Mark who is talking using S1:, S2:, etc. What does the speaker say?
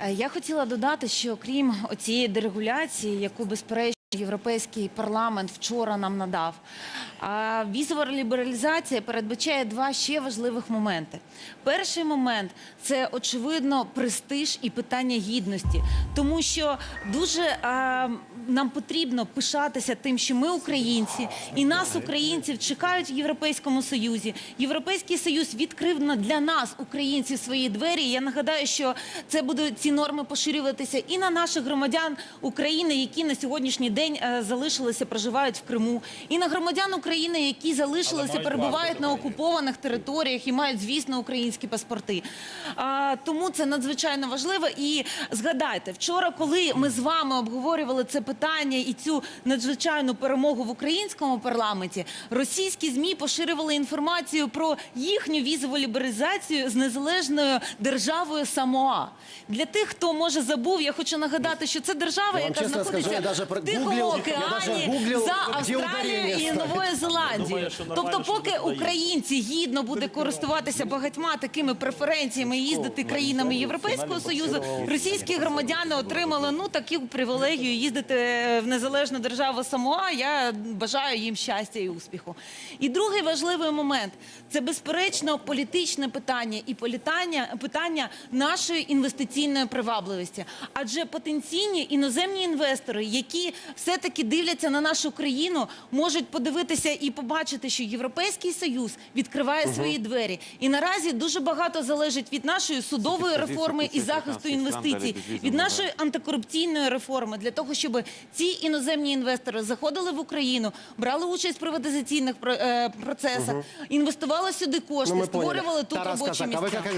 S1: Е, Я хотіла додати, що крім цієї дерегуляції, яку безперечно європейський парламент вчора нам надав, візова лібералізація передбачає два ще важливих моменти. Перший момент це очевидно престиж і питання гідності, тому що дуже нам потрібно пишатися тим, що ми українці, і нас, українців, чекають в Європейському Союзі. Європейський Союз відкрив для нас, українців, свої двері. Я нагадаю, що це будуть ці норми поширюватися і на наших громадян України, які на сьогоднішній день е, залишилися, проживають в Криму, і на громадян України, які залишилися, перебувають на окупованих територіях і мають, звісно, українські паспорти. А, тому це надзвичайно важливо. І згадайте, вчора, коли ми з вами обговорювали це питання і цю надзвичайну перемогу в українському парламенті, російські змі поширювали інформацію про їхню візову лібералізацію з незалежною державою Самоа. Для тих, хто може забув, я хочу нагадати, що це держава, яка
S2: скажу,
S1: знаходиться
S2: даже
S1: в Тихому океані за Австралією і. Новою Зеландією.
S3: Думаю,
S1: Тобто, поки українці гідно буде користуватися багатьма такими преференціями і їздити країнами Європейського союзу, російські громадяни отримали ну таку привілегію їздити в незалежну державу Самоа. Я бажаю їм щастя і успіху. І другий важливий момент це безперечно політичне питання і політання питання нашої інвестиційної привабливості. Адже потенційні іноземні інвестори, які все-таки дивляться на нашу країну, можуть подивитися і побачити, що Європейський Союз відкриває свої двері. І наразі дуже багато залежить від нашої судової реформи і захисту інвестицій, від нашої антикорупційної реформи для того, щоб ці іноземні інвестори заходили в Україну, брали участь в приватизаційних е, процесах, інвестували сюди кошти,
S2: Ну,
S1: створювали тут робочі місця.